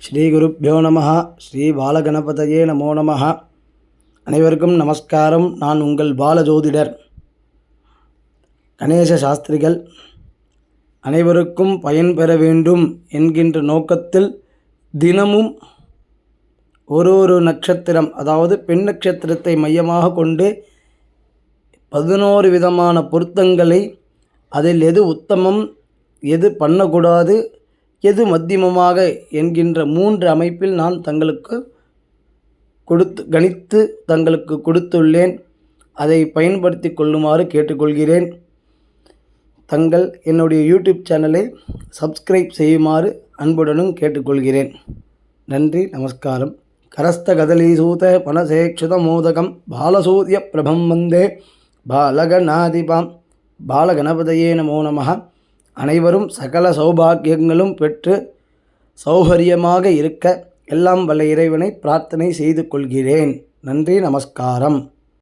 ஸ்ரீ குருப்பியோ நம ஸ்ரீ பாலகணபதையே நமோ நம. அனைவருக்கும் நமஸ்காரம். நான் உங்கள் பாலஜோதிடர். கணேச சாஸ்திரிகள் அனைவருக்கும் பயன் பெற வேண்டும் என்கின்ற நோக்கத்தில் தினமும் ஒரு ஒரு நட்சத்திரம் அதாவது பெண் நட்சத்திரத்தை மையமாக கொண்டு பதினோரு விதமான பொருத்தங்களை அதில் எது உத்தமம் எது பண்ணக்கூடாது எது மத்தியமமாக என்கின்ற மூன்று அமைப்பில் நான் தங்களுக்கு கொடுத்து கணித்து தங்களுக்கு கொடுத்துள்ளேன். அதை பயன்படுத்தி கொள்ளுமாறு கேட்டுக்கொள்கிறேன். தங்கள் என்னுடைய யூடியூப் சேனலை சப்ஸ்கிரைப் செய்யுமாறு அன்புடனும் கேட்டுக்கொள்கிறேன். நன்றி நமஸ்காரம். கரஸ்த கதலீசூத பனசேக்ஷுத மோதகம் பாலசூரிய பிரபம் வந்தே. பாலகநாதிபாம். பாலகணபதையே நமோ நமகா அனைவரும் சகல சௌபாக்கியங்களும் பெற்று சௌகரியமாக இருக்க எல்லாம் வல்ல இறைவனை பிரார்த்தனை செய்து கொள்கிறேன். நன்றி நமஸ்காரம்.